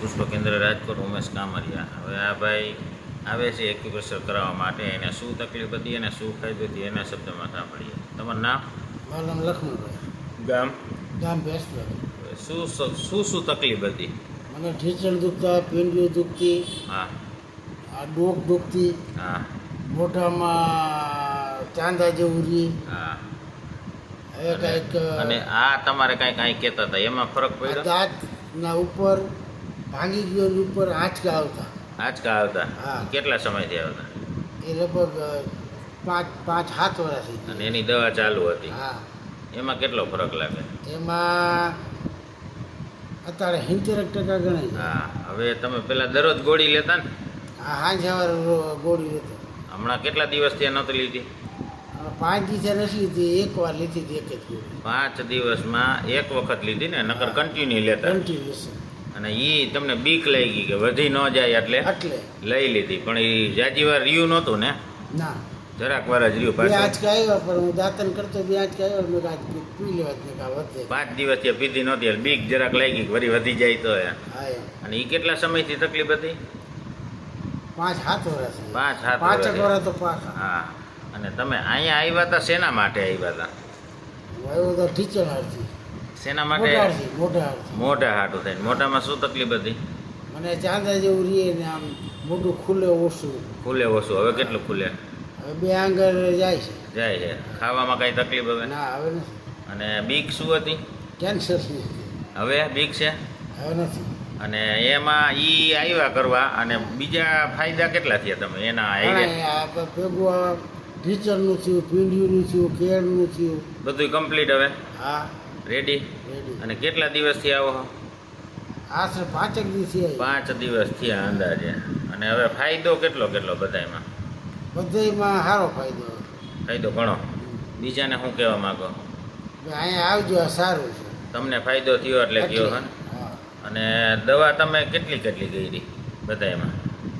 પુષ્પ કેન્દ્ર રાજકોટ ઉમેશ કામરિયા. હવે આ ભાઈ આવે છે એક્યુપ્રેશર કરાવવા માટે. એને શું તકલીફ હતી અને શું ફાયદો હતી એના શબ્દમાં સાંભળીએ. તમારું નામ? મારું નામ લખમણભાઈ. ગામ? ગામ બેસ્ટ શું શું શું તકલીફ હતી? મને ઢીચણ દુખતા પીંડીઓ દુખતી હા. આ ડોક દુખતી હા. મોઢામાં ચાંદા જેવું રહી હા. અને આ તમારે કાંઈ કાંઈ કહેતા હતા? એમાં ફરક પડ્યો? દાંતના ઉપર ભાંગી ગયો ઉપર આંચકા આવતા આંચકા આવતા હા. કેટલા સમયથી આવતા? એ લગભગ પાંચ પાંચ સાત વર્ષ અને એની દવા ચાલુ હતી? હા. એમાં કેટલો ફરક લાગે? એમાં અત્યારે સિત્તેર ટકા ગણાય હા. હવે તમે પેલા દરરોજ ગોળી લેતા ને? આ હાંજ સવારે ગોળી લેતા. હમણાં કેટલા દિવસથી નહોતી લીધી? પાંચ દિવસે નથી લીધી એક વાર લીધી હતી એક જ પાંચ દિવસમાં એક વખત લીધી ને? નકર હા. કન્ટિન્યુ લેતા કન્ટિન્યુએશન અને એ તમને બીક લઈ ગઈ કે વધી ન જાય એટલે એટલે. લઈ લીધી. પણ એ જાજી વાર રહ્યું નહોતું ને? ના. જરાક વાર જ રહ્યું પાછું. આંચકા આવ્યો પણ હું દાંતન કરતો બે આંચકા આવ્યો મેં આજ પી લેવા જ મેં વધે. પાંચ દિવસ ત્યાં પીધી નહોતી એટલે બીક જરાક લઈ ગઈ વળી વધી જાય તો એ. અને એ કેટલા સમયથી તકલીફ હતી? પાંચ સાત વર્ષ પાંચ સાત પાંચ વર્ષ. તો પાંચ હા. અને તમે અહીંયા આવ્યા હતા શેના માટે આવ્યા હતા આવ્યો તો ટીચર હારથી શેના માટે મોઢા હાટું થઈને મોઢામાં શું તકલીફ હતી? મને ચાંદા જેવું રીએ ને આમ મોઢું ખુલે ઓછું. ખુલે ઓછું. હવે કેટલું ખુલે? હવે બે આંગળ જાય છે. જાય છે. ખાવામાં કઈ તકલીફ હવે? ના હવે નથી. અને બીક શું હતી? કેન્સર શું હવે બીક છે? હવે નથી. અને એમાં ઈ આવ્યા કરવા અને બીજા ફાયદા કેટલા થયા તમે? એના આઈડિયા? ઘણા આ ભેગું ટીચરનું થયું પીંડિયુંનું થયું કેળનું થયું. બધું કમ્પ્લીટ હવે? હા. રેડી અને કેટલા દિવસથી આવો? આશરે પાંચેક દિવસથી પાંચ દિવસ થયા અંદાજે. અને હવે ફાયદો કેટલો કેટલો બધાયમાં? બધાયમાં સારો ફાયદો. ફાયદો ઘણો. બીજાને શું કહેવા માંગો? અહીંયા આવજો સારું છે. તમને ફાયદો થયો એટલે કયો હે હા. અને દવા તમે કેટલી કેટલી કરી? બધાયમાં?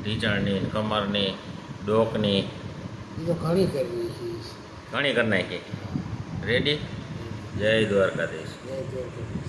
ઢીચણની કમરની ડોકની? ઘણી કરી ઘણી કરી નાખી. રેડી જય દ્વારકાધીશ જય જય જય.